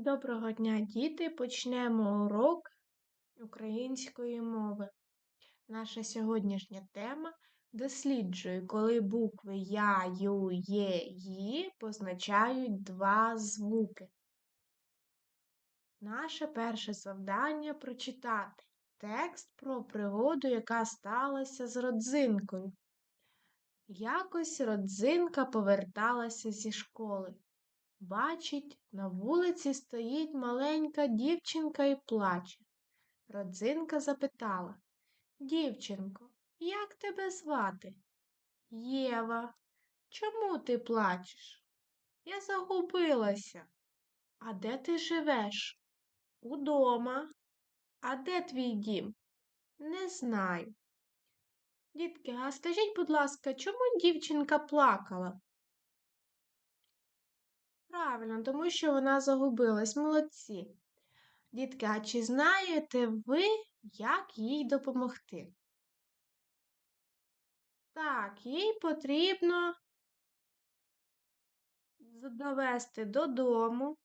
Доброго дня, діти! Почнемо урок української мови. Наша сьогоднішня тема досліджує, коли букви Я, Ю, Є, Ї позначають два звуки. Наше перше завдання прочитати текст про пригоду, яка сталася з родзинкою. Якось родзинка поверталася зі школи. Бачить, на вулиці стоїть маленька дівчинка і плаче. Родзинка запитала Дівчинко, як тебе звати? Єва, чому ти плачеш? Я загубилася. А де ти живеш? Удома. А де твій дім? Не знаю. Дітки, а скажіть, будь ласка, чому дівчинка плакала? Правильно, тому що вона загубилась. Молодці. Дітки, а чи знаєте ви, як їй допомогти? Так, їй потрібно довести додому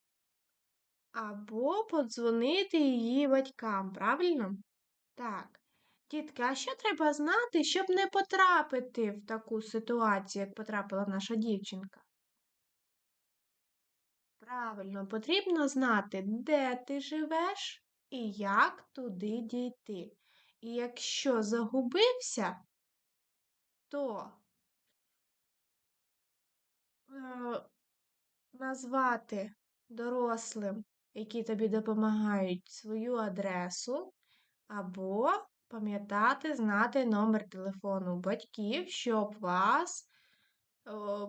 або подзвонити її батькам, правильно? Так. Дітки, а що треба знати, щоб не потрапити в таку ситуацію, як потрапила наша дівчинка? Правильно, потрібно знати, де ти живеш і як туди дійти. І якщо загубився, то е, назвати дорослим, які тобі допомагають, свою адресу, або пам'ятати, знати номер телефону батьків, щоб вас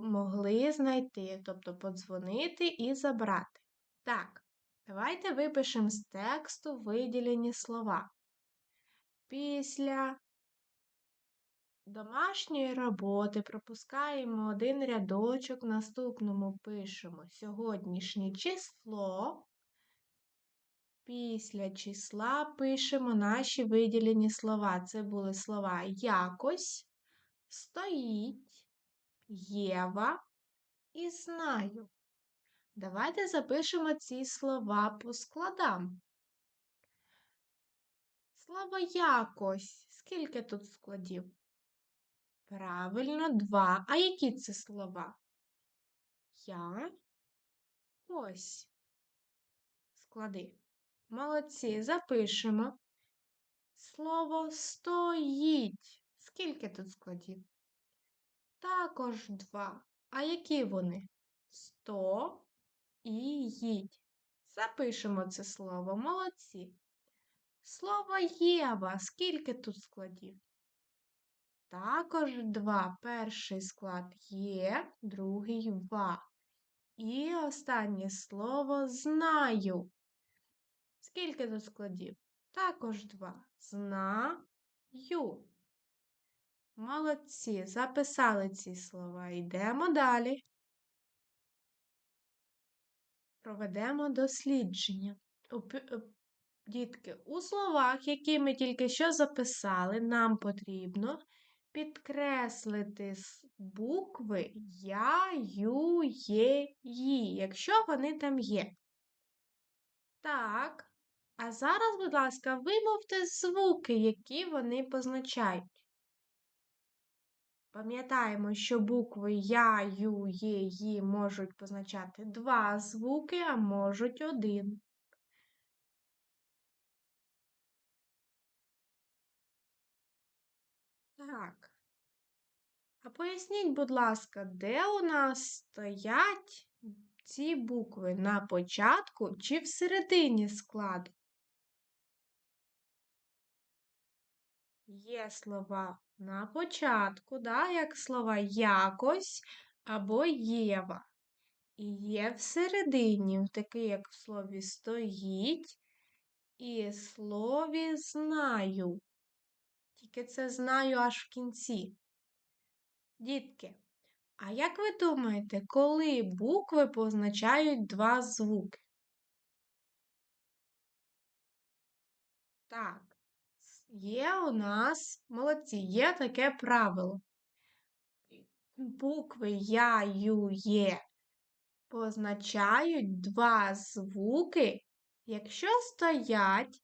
могли знайти, тобто подзвонити і забрати. Так, давайте випишемо з тексту виділені слова. Після домашньої роботи пропускаємо один рядочок, в наступному пишемо сьогоднішнє число. Після числа пишемо наші виділені слова. Це були слова якось, стоїть, Єва і знаю. Давайте запишемо ці слова по складам. Слово якось. Скільки тут складів? Правильно, два. А які це слова? Я ось. Склади. Молодці. Запишемо. Слово стоїть. Скільки тут складів? Також два. А які вони? Сто і їдь. Запишемо це слово. Молодці. Слово Єва. Скільки тут складів? Також два. Перший склад є, другий ва. І останнє слово знаю. Скільки тут складів? Також два. Знаю. Молодці, записали ці слова. Йдемо далі. Проведемо дослідження. Е, дітки, у словах, які ми тільки що записали, нам потрібно підкреслити букви Я, Ю, Є, Ї, якщо вони там є. Так, а зараз, будь ласка, вимовте звуки, які вони позначають. Пам'ятаємо, що букви Я, Ю, Є, Ї можуть позначати два звуки, а можуть один. Так. А поясніть, будь ласка, де у нас стоять ці букви на початку чи всередині складу? Є слова на початку, да, як слова якось або Єва. І є всередині, таке, як в слові стоїть і слові знаю. Тільки це знаю аж в кінці. Дітки, а як ви думаєте, коли букви позначають два звуки? Так, Є у нас молодці, є таке правило. Букви Я, Ю, Є позначають два звуки, якщо стоять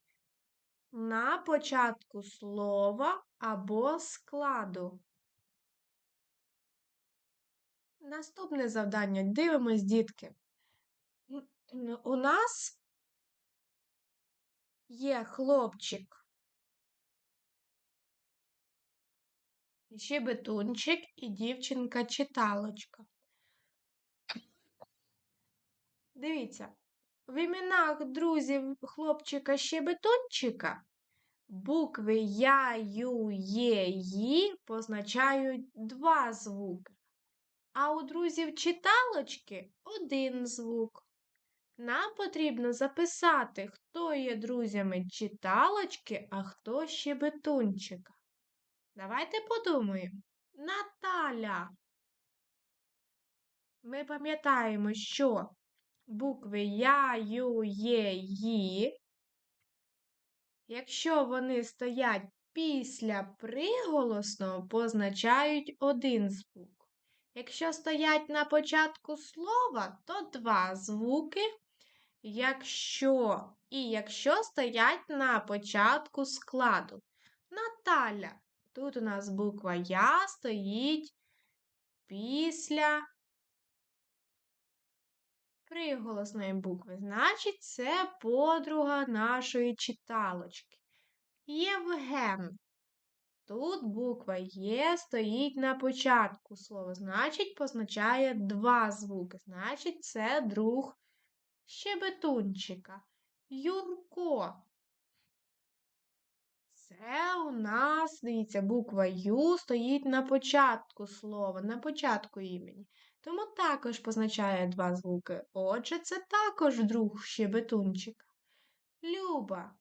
на початку слова або складу. Наступне завдання. Дивимось, дітки. У нас є хлопчик. Щебетунчик і дівчинка-читалочка. Дивіться, в іменах друзів хлопчика щебетунчика букви Я, Ю, Є, Ї позначають два звуки. А у друзів читалочки один звук. Нам потрібно записати, хто є друзями читалочки, а хто щебетунчика. Давайте подумаємо. Наталя. Ми пам'ятаємо, що букви Я, Ю, Є, Ї. Якщо вони стоять після приголосного, позначають один звук. Якщо стоять на початку слова, то два звуки. Якщо і якщо стоять на початку складу. Наталя. Тут у нас буква Я стоїть після приголосної букви. Значить, це подруга нашої читалочки. Євген. Тут буква Є стоїть на початку слова. Значить, позначає два звуки. Значить, це друг щебетунчика. Юрко. Це у нас, дивіться, буква Ю стоїть на початку слова, на початку імені. Тому також позначає два звуки. Отже, це також друг щебетунчика. Люба.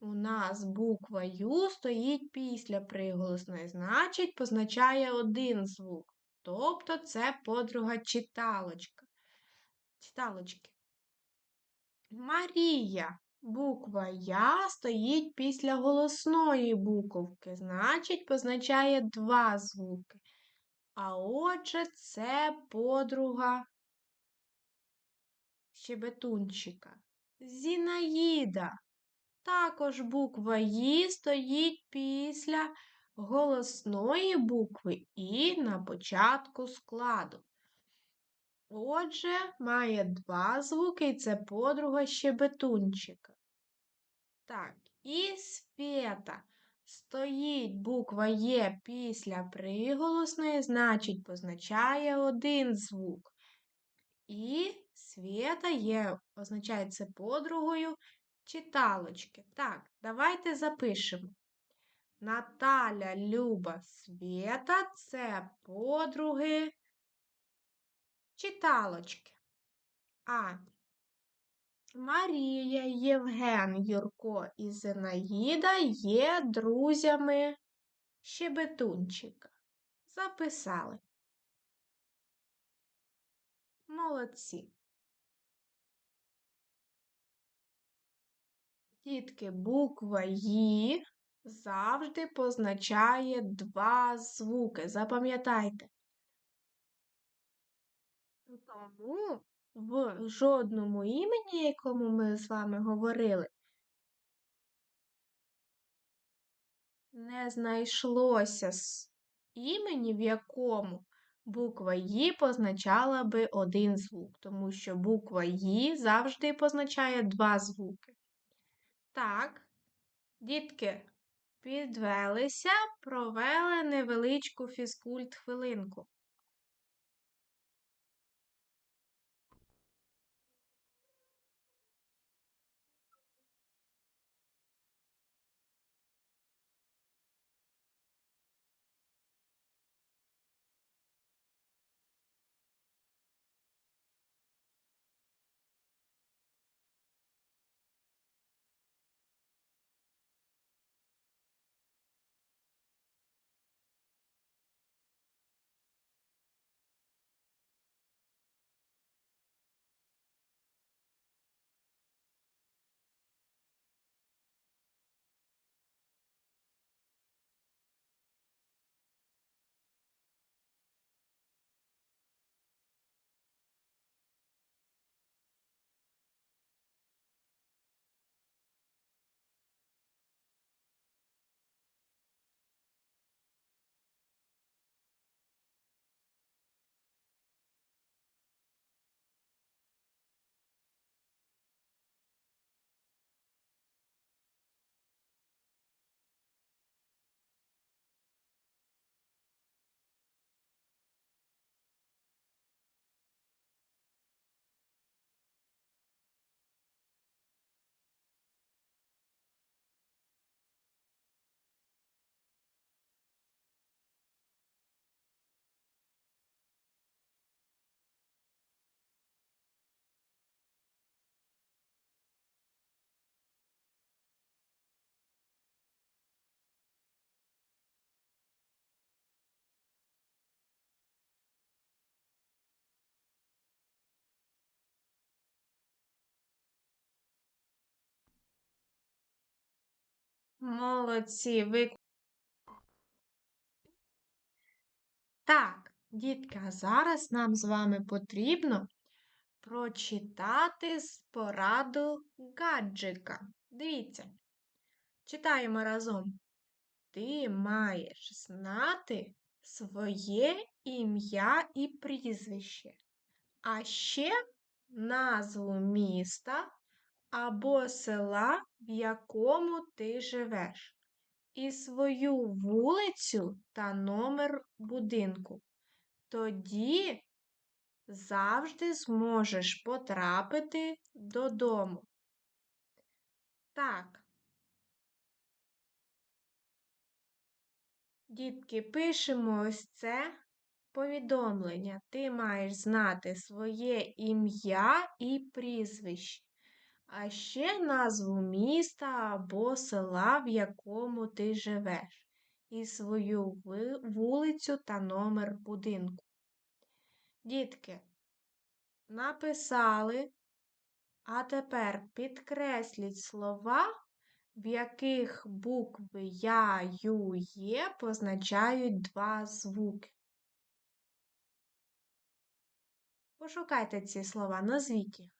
У нас буква Ю стоїть після приголосної, значить, позначає один звук. Тобто це подруга читалочка. Читалочки. Марія. Буква Я стоїть після голосної буковки, значить, позначає два звуки. А отже, це подруга щебетунчика. Зінаїда. Також буква І стоїть після голосної букви І на початку складу. Отже, має два звуки, і це подруга щебетунчика. Так, і свята. Стоїть буква Є після приголосної, значить, позначає один звук. І свята є, означає це подругою читалочки. Так, давайте запишемо. Наталя Люба Свята це подруги читалочки. А Марія, Євген, Юрко і Зинаїда є друзями щебетунчика. Записали. Молодці. Дітки, буква «Ї» завжди позначає два звуки. Запам'ятайте. Тому в жодному імені, якому ми з вами говорили, не знайшлося імені, в якому буква «Ї» позначала би один звук, тому що буква «Ї» завжди позначає два звуки. Так, дітки, підвелися, провели невеличку фізкульт хвилинку. Молодці, ви. Так, дітки, а зараз нам з вами потрібно прочитати з пораду гаджика. Дивіться, читаємо разом. Ти маєш знати своє ім'я і прізвище, а ще назву міста або села, в якому ти живеш, і свою вулицю та номер будинку. Тоді завжди зможеш потрапити додому. Так. Дітки, пишемо ось це повідомлення. Ти маєш знати своє ім'я і прізвище, а ще назву міста або села, в якому ти живеш, і свою вулицю та номер будинку. Дітки, написали, а тепер підкресліть слова в яких букви Я, Ю, Є позначають два звуки. Пошукайте ці слова, назвіть їх.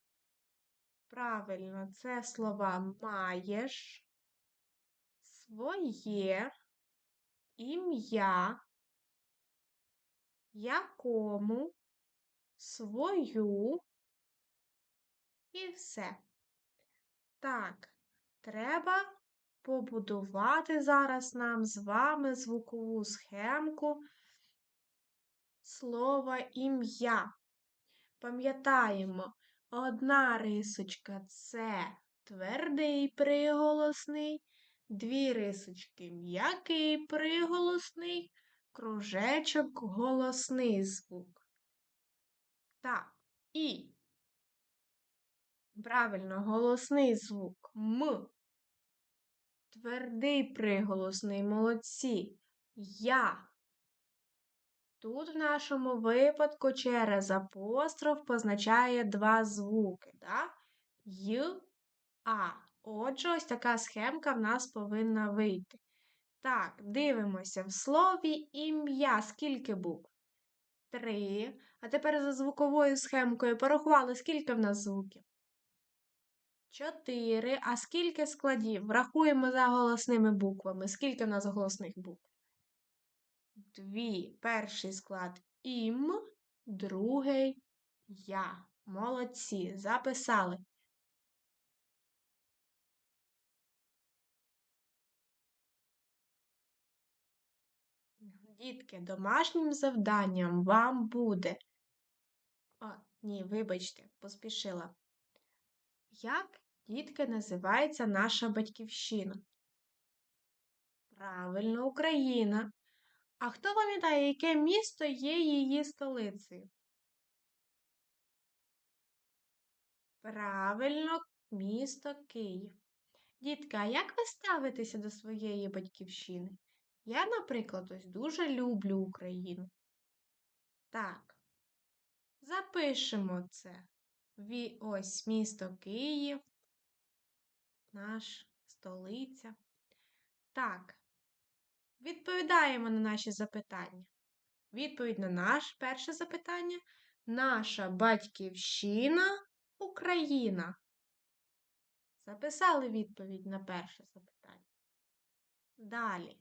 Правильно, це слова маєш, своє, ім'я, якому, свою і все. Так, Треба побудувати зараз нам з вами звукову схемку слова ім'я. Пам'ятаємо, одна рисочка це твердий приголосний, дві рисочки м'який приголосний, кружечок голосний звук. Так, і правильно голосний звук М. Твердий приголосний молодці. Я. Тут в нашому випадку через апостроф позначає два звуки. Да? Й, А. Отже, ось така схемка в нас повинна вийти. Так, дивимося в слові ім'я. Скільки букв? Три. А тепер за звуковою схемкою порахували, скільки в нас звуків? Чотири. А скільки складів? Врахуємо за голосними буквами. Скільки в нас голосних букв? Дві. Перший склад ім, другий я. Молодці. Записали. Дітки, домашнім завданням вам буде. О, ні, вибачте, поспішила. Як Дітки, називається наша батьківщина. Правильно, Україна. А хто пам'ятає, яке місто є її столицею? Правильно, місто Київ. Дітка, а як ви ставитеся до своєї батьківщини? Я, наприклад, ось дуже люблю Україну. Так, запишемо це. Ось місто Київ наш столиця. Так, відповідаємо на наші запитання. Відповідь на наше перше запитання. Наша батьківщина Україна. Записали відповідь на перше запитання. Далі.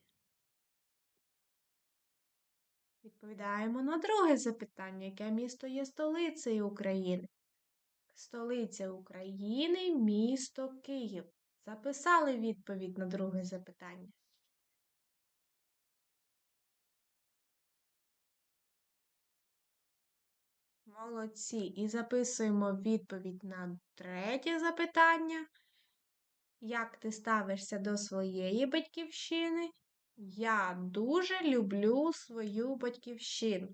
Відповідаємо на друге запитання, яке місто є столицею України. Столиця України місто Київ. Записали відповідь на друге запитання. Молодці. І записуємо відповідь на третє запитання. Як ти ставишся до своєї батьківщини? Я дуже люблю свою батьківщину.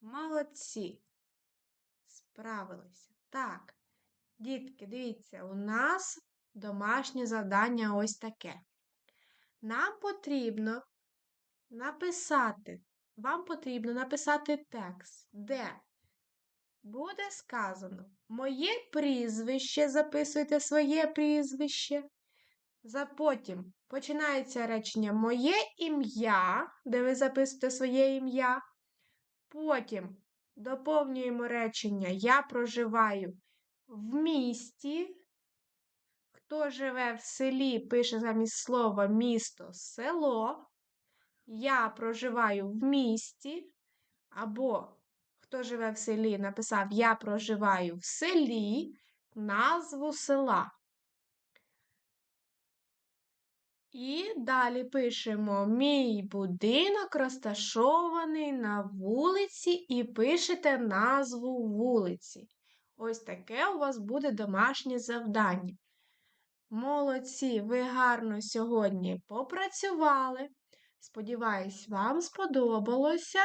Молодці справилися. Так, дітки, дивіться, у нас домашнє завдання ось таке. Нам потрібно написати, вам потрібно написати текст, де буде сказано моє прізвище, записуйте своє прізвище. За потім починається речення Моє ім'я, де ви записуєте своє ім'я. Потім доповнюємо речення Я проживаю в місті. Хто живе в селі, пише замість слова місто село. Я проживаю в місті. Або хто живе в селі, написав Я проживаю в селі назву села. І далі пишемо Мій будинок розташований на вулиці, і пишете назву вулиці. Ось таке у вас буде домашнє завдання. Молодці, ви гарно сьогодні попрацювали. Сподіваюсь, вам сподобалося.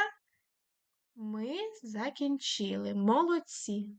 Ми закінчили. Молодці!